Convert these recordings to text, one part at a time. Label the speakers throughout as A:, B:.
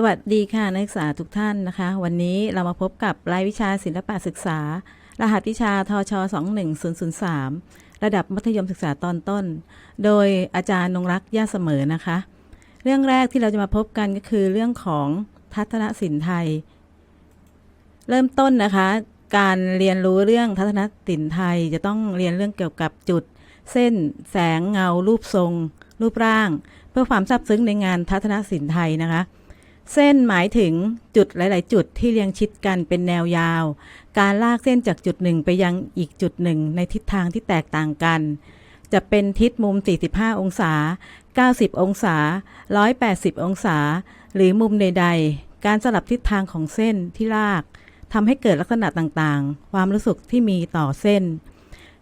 A: สวัสดีค่ะนักศึกษาทุกท่านนะคะ วันนี้เรามาพบกับรายวิชาศิลปะศึกษา รหัสวิชาทช 21003 ระดับมัธยมศึกษาตอนต้น โดยอาจารย์นงรักษ์ย่าเสมอนะคะ เรื่องแรกที่เราจะมาพบกันก็คือเรื่องของทัศนศิลป์ไทย เริ่มต้นนะคะ การเรียนรู้เรื่องทัศนศิลป์ไทยจะต้องเรียนเรื่องเกี่ยวกับจุด เส้น แสงเงา รูปทรง รูปร่าง เพื่อความซาบซึ้งในงานทัศนศิลป์ไทยนะคะ เส้นหมายถึงจุดหลาย ๆ จุดที่เรียงชิดกันเป็นแนวยาว การลากเส้นจากจุดหนึ่งไปยังอีกจุดหนึ่งในทิศทางที่แตกต่างกัน จะเป็นทิศมุม 45 องศา 90 องศา 180 องศา หรือมุมใด ๆ การสลับทิศทางของเส้นที่ลากทำให้เกิดลักษณะต่าง ๆ ความรู้สึกที่มีต่อเส้น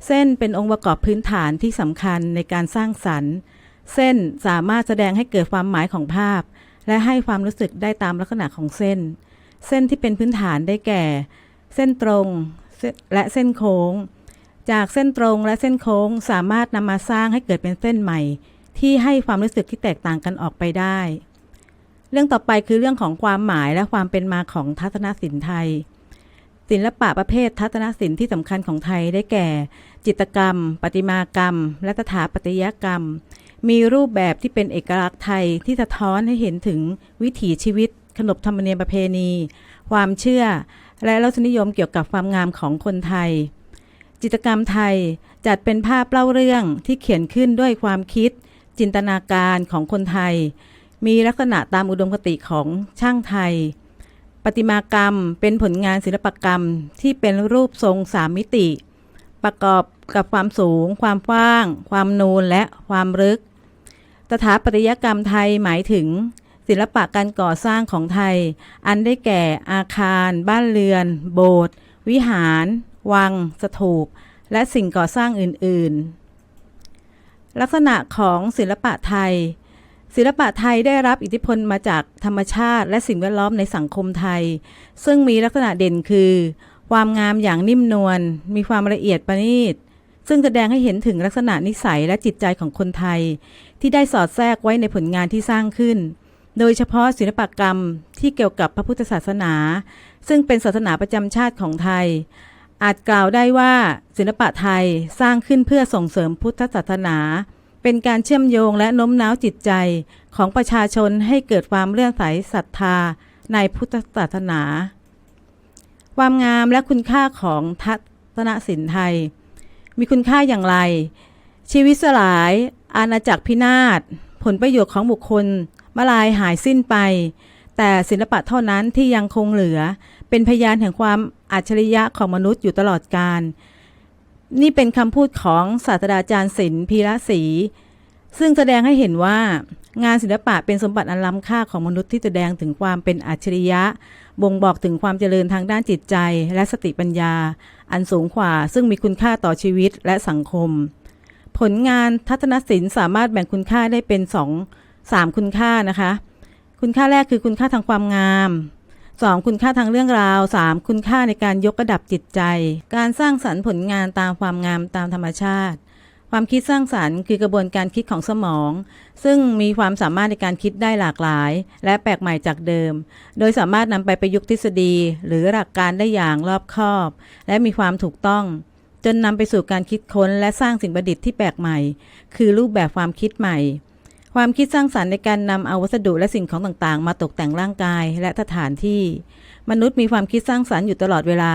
A: เส้นเป็นองค์ประกอบพื้นฐานที่สำคัญในการสร้างสรรค์ เส้นสามารถแสดงให้เกิดความหมายของภาพ และให้ความรู้สึกได้ตามลักษณะของเส้น เส้นที่เป็นพื้นฐานได้แก่ เส้นตรงและเส้นโค้ง จากเส้นตรงและเส้นโค้งสามารถนำมาสร้างให้เกิดเป็นเส้นใหม่ ที่ให้ความรู้สึกที่แตกต่างกันออกไปได้ เรื่องต่อไปคือเรื่องของความหมายและความเป็นมาของทัศนศิลป์ไทย ศิลปะประเภททัศนศิลป์ที่สำคัญของไทยได้แก่ จิตรกรรม ประติมากรรม และสถาปัตยกรรม มีรูปแบบที่เป็นเอกลักษณ์ไทยที่สะท้อนให้เห็นถึงวิถีชีวิต ขนบธรรมเนียมประเพณี ความเชื่อ และรสนิยมเกี่ยวกับความงามของคนไทย จิตรกรรมไทยจัดเป็นภาพเล่าเรื่องที่เขียนขึ้นด้วยความคิด จินตนาการของคนไทย มีลักษณะตามอุดมคติของช่างไทยประติมากรรมเป็นผลงานศิลปกรรมที่เป็นรูปทรงสามมิติ ประกอบกับความสูง ความกว้าง ความนูนและความลึก สถาปัตยกรรมไทยหมายถึง ศิลปะการก่อสร้างของไทย อันได้แก่อาคาร บ้านเรือน โบสถ์วิหาร วัง สถูป และสิ่งก่อสร้างอื่น ๆ ลักษณะของศิลปะไทย ศิลปะไทยได้รับอิทธิพลมาจากธรรมชาติ และสิ่งแวดล้อมในสังคมไทย ซึ่งมีลักษณะเด่นคือ ความงามอย่างนิ่มนวลมีความละเอียดประณีต ซึ่งแสดงให้เห็นถึงลักษณะนิสัยและจิตใจของคนไทย ที่ได้สอดแทรกไว้ในผลงานที่สร้างขึ้น โดยเฉพาะศิลปกรรมที่เกี่ยวกับพระพุทธศาสนา ซึ่งเป็นศาสนาประจำชาติของไทย อาจกล่าวได้ว่าศิลปะไทยสร้างขึ้นเพื่อส่งเสริมพุทธศาสนา เป็นการเชื่อมโยงและโน้มน้าวจิตใจของประชาชนให้เกิดความเลื่อมใสศรัทธาในพุทธศาสนา ความงามและคุณค่าของทัศนศิลป์ไทย มีคุณค่าอย่างไร ชีวิตสลาย อาณาจักรพินาศ ผลประโยชน์ของบุคคลมาลายหายสิ้นไป แต่ศิลปะเท่านั้นที่ยังคงเหลือ เป็นพยานแห่งความอัจฉริยะของมนุษย์อยู่ตลอดกาลนี่เป็นคำพูดของศาสตราจารย์ศิลป์พีระศรีซึ่งแสดงให้เห็นว่า งานศิลปะเป็นสมบัติอันล้ำค่าของมนุษย์ที่แสดงถึงความเป็นอัจฉริยะ บ่งบอกถึงความเจริญทางด้านจิตใจ และสติปัญญา อันสูงกว่าซึ่งมีคุณค่าต่อชีวิตและสังคม ผลงานทัศนศิลป์สามารถแบ่งคุณค่าได้เป็นสองสามคุณค่านะคะ คุณค่าแรกคือคุณค่าทางความงาม 2. คุณค่าทางเรื่องราว 3. คุณค่าในการยกระดับจิตใจ การสร้างสรรค์ผลงานตามความงามตามธรรมชาติ ความคิดสร้างสรรค์คือกระบวนการคิดของสมอง ซึ่งมีความสามารถในการคิดได้หลากหลาย และแปลกใหม่จากเดิม โดยสามารถนำไปประยุกต์ทฤษฎี หรือหลักการได้อย่างรอบคอบ และมีความถูกต้อง จนนำไปสู่การคิดค้นและสร้างสิ่งประดิษฐ์ที่แปลกใหม่ คือรูปแบบความคิดใหม่ ความคิดสร้างสรรค์ในการนำเอาวัสดุและสิ่งของต่างๆ มาตกแต่งร่างกายและสถานที่ มนุษย์มีความคิดสร้างสรรค์อยู่ตลอดเวลา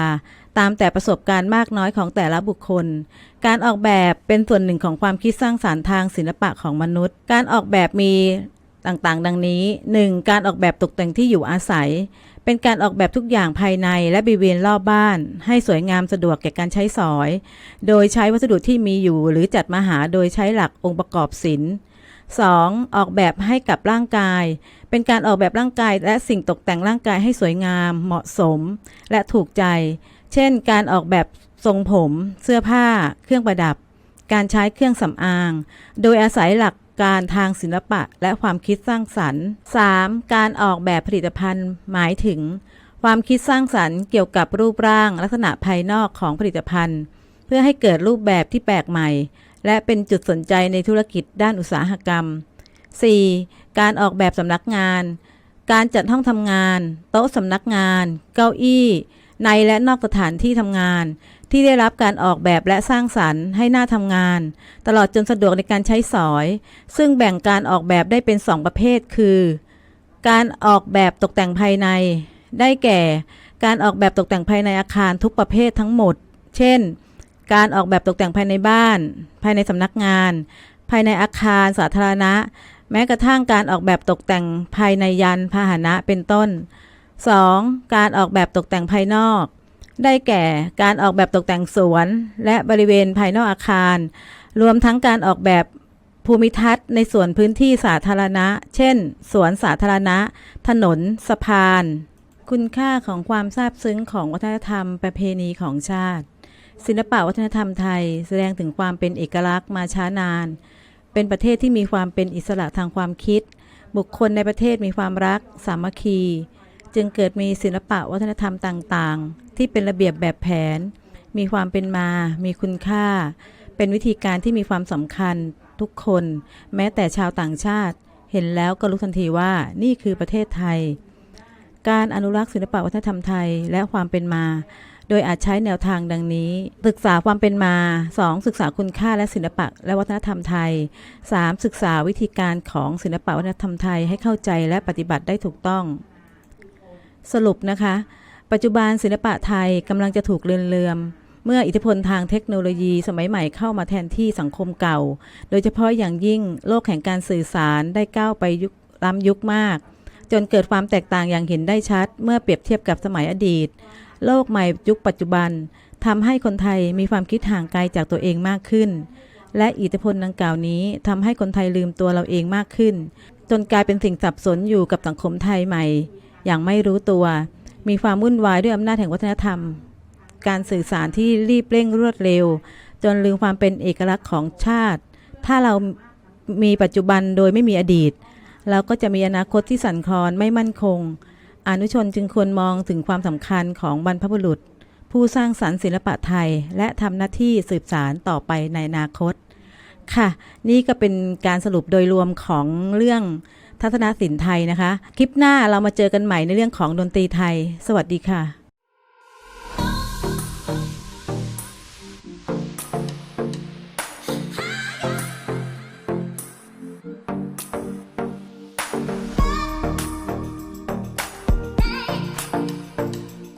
A: ตามแต่ประสบการณ์มากน้อยของแต่ละบุคคล การออกแบบเป็นส่วนหนึ่งของความคิดสร้างสรรค์ทางศิลปะของมนุษย์ การออกแบบมีต่างๆ ดังนี้ 1. การออกแบบตกแต่งที่อยู่อาศัย เป็นการออกแบบทุกอย่างภายในและบริเวณรอบบ้าน ให้สวยงามสะดวกแก่การใช้สอย โดยใช้วัสดุที่มีอยู่หรือจัดมาหาโดยใช้หลักองค์ประกอบศิลป์ 2. ออกแบบให้กับร่างกาย เป็นการออกแบบร่างกายและสิ่งตกแต่งร่างกายให้สวยงาม เหมาะสม และถูกใจ เช่น การออกแบบทรงผม เสื้อผ้า เครื่องประดับ การใช้เครื่องสำอาง โดยอาศัยหลักการทางศิลปะและความคิดสร้างสรรค์ 3. การออกแบบผลิตภัณฑ์หมายถึง ความคิดสร้างสรรค์เกี่ยวกับรูปร่างลักษณะภายนอกของผลิตภัณฑ์ เพื่อให้เกิดรูปแบบที่แปลกใหม่ และเป็นจุดสนใจในธุรกิจด้านอุตสาหกรรม 4. การออกแบบสำนักงาน การจัดห้องทำงาน โต๊ะสำนักงาน เก้าอี้ ในและนอกสถานที่ทำงาน ที่ได้รับการออกแบบและสร้างสรรค์ให้หน้าทำงาน ตลอดจนสะดวกในการใช้สอย ซึ่งแบ่งการออกแบบได้เป็น 2 ประเภท คือ การออกแบบตกแต่งภายใน ได้แก่ การออกแบบตกแต่งภายในอาคารทุกประเภททั้งหมด เช่น การออกแบบตกแต่งภายในบ้าน ภายในสำนักงาน ภายในอาคารสาธารณะ แม้กระทั่งการออกแบบตกแต่งภายในยานพาหนะเป็นต้น 2. การออกแบบตกแต่งภายนอก ได้แก่การออกแบบตกแต่งสวน และบริเวณภายนอกอาคาร รวมทั้งการออกแบบภูมิทัศน์ในส่วนพื้นที่สาธารณะ เช่น สวนสาธารณะ ถนน สะพาน คุณค่าของความซาบซึ้งของวัฒนธรรมประเพณีของชาติ ศิลปะวัฒนธรรมไทย แสดงถึงความเป็นเอกลักษณ์มาช้านาน เป็นประเทศที่มีความเป็นอิสระทางความคิด บุคคลในประเทศมีความรัก สามัคคี จึงเกิดมีศิลปะวัฒนธรรมต่างๆ ที่เป็นระเบียบแบบแผน มีความเป็นมา มีคุณค่า เป็นวิธีการที่มีความสำคัญทุกคน แม้แต่ชาวต่างชาติ เห็นแล้วก็รู้ทันทีว่านี่คือประเทศไทย การอนุรักษ์ศิลปะวัฒนธรรมไทยและความเป็นมา โดยอาจใช้แนวทางดังนี้ ศึกษาความเป็นมา 2. ศึกษาคุณค่าและศิลปะและวัฒนธรรมไทย 3. ศึกษาวิธีการของศิลปะวัฒนธรรมไทยให้เข้าใจและปฏิบัติได้ถูกต้อง สรุปนะคะ ปัจจุบันศิลปะไทยกำลังจะถูกเลือนเลือมเมื่ออิทธิพลทางเทคโนโลยีสมัยใหม่เข้ามาแทนที่สังคมเก่า โดยเฉพาะอย่างยิ่งโลกแห่งการสื่อสารได้ก้าวไปยุคล้ำยุคมาก จนเกิดความแตกต่างอย่างเห็นได้ชัด เมื่อเปรียบเทียบกับสมัยอดีต โลกใหม่ยุคปัจจุบันทำให้คนไทยมีความคิดห่างไกลจากตัวเองมากขึ้น และอิทธิพลดังกล่าวนี้ทำให้คนไทยลืมตัวเราเองมากขึ้น จนกลายเป็นสิ่งสับสนอยู่กับสังคมไทยใหม่ อย่างไม่รู้ตัว มีความวุ่นวายด้วยอำนาจแห่งวัฒนธรรม การสื่อสารที่รีบเร่งรวดเร็ว จนลืมความเป็นเอกลักษณ์ของชาติ ถ้าเรามีปัจจุบันโดยไม่มีอดีต เราก็จะมีอนาคตที่สั่นคลอนไม่มั่นคง อนุชนจึงควรมองถึงความสำคัญของบรรพบุรุษ ผู้สร้างสรรค์ศิลปะไทย และทำหน้าที่สืบสารต่อไปในอนาคต ค่ะ นี่ก็เป็นการสรุปโดยรวมของเรื่องทัศนศิลป์ไทยนะคะ คลิปหน้าเรามาเจอกันใหม่ในเรื่องของดนตรีไทย สวัสดีค่ะ